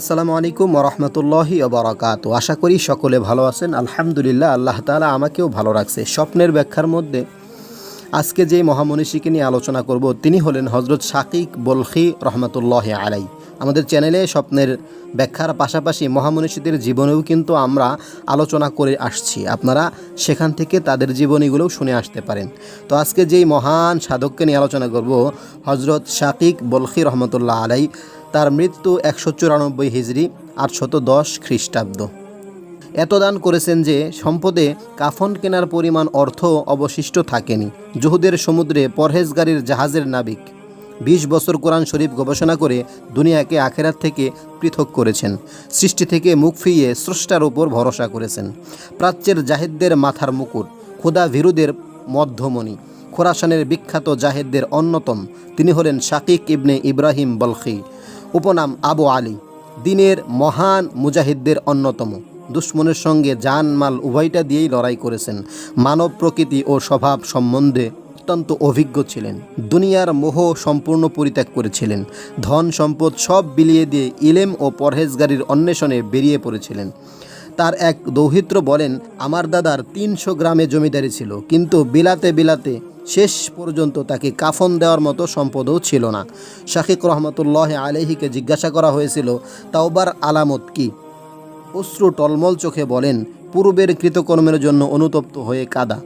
আসসালামু আলাইকুম ওরহমতুল্লাহি ওবরাকাত আশা করি সকলে ভালো আছেন। আলহামদুলিল্লাহ, আল্লাহ তাআলা আমাকেও ভালো রাখছে। স্বপ্নের ব্যাখ্যার মধ্যে আজকে যে মহামনীষীকে নিয়ে আলোচনা করব, তিনি হলেন হজরত শাকিক বলখি রহমতুল্লাহ আলাই আমাদের চ্যানেলে স্বপ্নের ব্যাখ্যার পাশাপাশি মহামনীষীদের জীবনেও কিন্তু আমরা আলোচনা করে আসছি। আপনারা সেখান থেকে তাদের জীবনীগুলোও শুনে আসতে পারেন। তো আজকে যেই মহান সাধককে নিয়ে আলোচনা করব হজরত শাকিক বলখি রহমতুল্লাহ আলাই তার মৃত্যু একশো চুরানব্বই হিজড়ি, আটশত দশ খ্রিস্টাব্দ। এত দান করেছেন যে সম্পদে কাফন কেনার পরিমাণ অর্থ অবশিষ্ট থাকেনি। জুহুদের সমুদ্রে পরহেজগারির জাহাজের নাবিক। বিশ বছর কোরআন শরীফ গবেষণা করে দুনিয়াকে আখেরাত থেকে পৃথক করেছেন। সৃষ্টি থেকে মুখ ফিরিয়ে স্রষ্টার উপর ভরসা করেছেন। প্রাচ্যের জাহেদদের মাথার মুকুট, খোদা ভীরুদের মধ্যমণি, খোরাসানের বিখ্যাত জাহেদদের অন্যতম। তিনি হলেন শাকিক ইবনে ইব্রাহিম বলখি। উপনাম আবু আলী। দিনের মহান মুজাহিদদের অন্যতম। দুশ্মনের সঙ্গে জান মাল উভয়টা দিয়েই লড়াই করেছেন। মানব প্রকৃতি ও স্বভাব সম্বন্ধে অত্যন্ত অভিজ্ঞ ছিলেন। দুনিয়ার মোহ সম্পূর্ণ পরিত্যাগ করেছিলেন। ধন সম্পদ সব বিলিয়ে দিয়ে ইলেম ও পরহেজগারির অন্বেষণে বেরিয়ে পড়েছিলেন। তার এক দৌহিত্র বলেন, আমার দাদার তিনশো গ্রামে জমিদারি ছিল, কিন্তু বিলাতে বিলাতে শেষ পর্যন্ত তাকে কাফন দেওয়ার মতো সম্পদও ছিল না। শাকিক রহমতুল্লাহ আলহিকে জিজ্ঞাসা করা হয়েছিল, তাওবার আলামত কি? অশ্রু টলমল চোখে বলেন, পূর্বের কৃতকর্মের জন্য অনুতপ্ত হয়ে কাদা।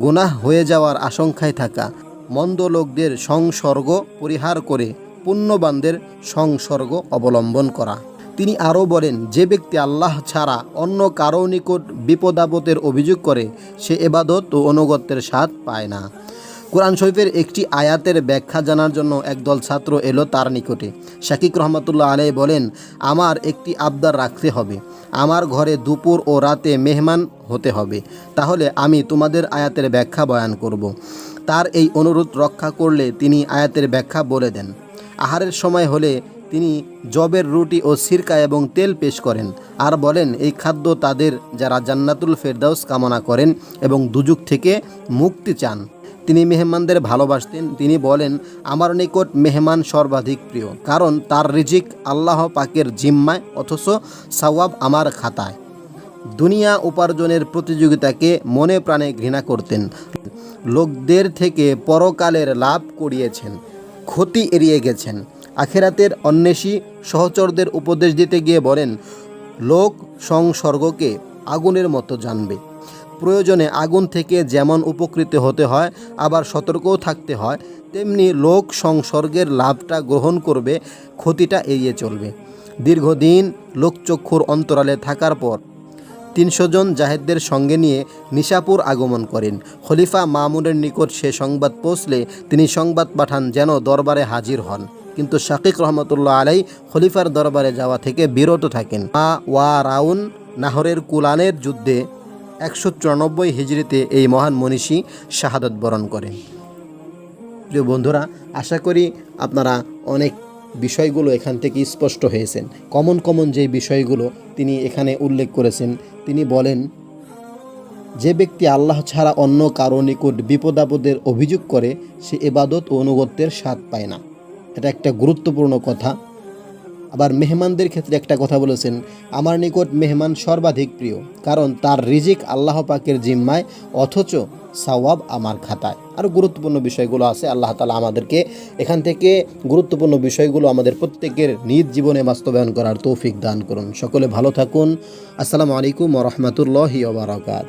গুনাহ হয়ে যাওয়ার আশঙ্কায় থাকা। মন্দ লোকদের সংসর্গ পরিহার করে পুণ্যবানদের সংসর্গ অবলম্বন করা। তিনি আরও বলেন, যে ব্যক্তি আল্লাহ ছাড়া অন্য কারও নিকট বিপদাপতের অভিযোগ করে, সে এবাদত ও অনুগত্যের স্বাদ পায় না। কোরআন শরীফের একটি আয়াতের ব্যাখ্যা জানার জন্য একদল ছাত্র এলো তার নিকটে। শাকিক রহমতুল্লাহ আলাই বলেন, আমার একটি আবদার রাখতে হবে। আমার ঘরে দুপুর ও রাতে মেহমান হতে হবে। তাহলে আমি তোমাদের আয়াতের ব্যাখ্যা বয়ান করব। তার এই অনুরোধ রক্ষা করলে তিনি আয়াতের ব্যাখ্যা বলে দেন। আহারের সময় হলে তিনি জবের রুটি ও সিরকা এবং তেল পেশ করেন আর বলেন, এই খাদ্য তাদের যারা জান্নাতুল ফেরদাউস কামনা করেন এবং দুযুগ থেকে মুক্তি চান। তিনি মেহমানদের ভালোবাসতেন। তিনি বলেন, আমার নিকট মেহমান সর্বাধিক প্রিয়, কারণ তার রিজিক আল্লাহ পাকের জিম্মায়, অথচ সওয়াব আমার খাতায়। দুনিয়া উপার্জনের প্রতিযোগিতাকে মনে প্রাণে ঘৃণা করতেন। লোকদের থেকে পরকালের লাভ করিয়েছেন, ক্ষতি এড়িয়ে গেছেন। আখেরাতের অন্বেষী সহচরদের উপদেশ দিতে গিয়ে বলেন, লোক সংসর্গকে আগুনের মতো জানবে। প্রয়োজনে আগুন থেকে যেমন উপকৃত হতে হয়, আবার সতর্কও থাকতে হয়, তেমনি লোক সংসর্গের লাভটা গ্রহণ করবে, ক্ষতিটা এড়িয়ে চলবে। দীর্ঘদিন লোকচক্ষুর অন্তরালে থাকার পর তিনশো জন জাহেদদের সঙ্গে নিয়ে নিশাপুর আগমন করেন। খলিফা মামুনের নিকট সে সংবাদ পৌঁছলে তিনি সংবাদ পাঠান যেন দরবারে হাজির হন। কিন্তু শাকিক রহমতুল্লাহ আলাই খলিফার দরবারে যাওয়া থেকে বিরত থাকেন। মা ওয়া রাউন নাহরের কুলানের যুদ্ধে একশো চুরানব্বই হিজড়িতে এই মহান মনীষী শাহাদত বরণ করেন। প্রিয় বন্ধুরা, আশা করি আপনারা অনেক বিষয়গুলো এখান থেকে স্পষ্ট হয়েছেন। কমন কমন যে বিষয়গুলো তিনি এখানে উল্লেখ করেছেন, তিনি বলেন, যে ব্যক্তি আল্লাহ ছাড়া অন্য কারও নিকট বিপদাপদের অভিযোগ করে, সে এবাদত ও অনুগত্যের স্বাদ পায় না। এটা একটা গুরুত্বপূর্ণ কথা। আবার মেহমানদের ক্ষেত্রে একটা কথা বলেছেন, আমার নিকট মেহমান সর্বাধিক প্রিয়, কারণ তার রিজিক আল্লাহ পাকের জিম্মায়, অথচ সাওয়াব আমার খাতায়। আরও গুরুত্বপূর্ণ বিষয়গুলো আছে, আল্লাহ তালা আমাদেরকে এখান থেকে গুরুত্বপূর্ণ বিষয়গুলো আমাদের প্রত্যেকের নিজ জীবনে বাস্তবায়ন করার তৌফিক দান করুন। সকলে ভালো থাকুন। আসসালামু আলাইকুম রহমতুল্লাহি ওবরাকাত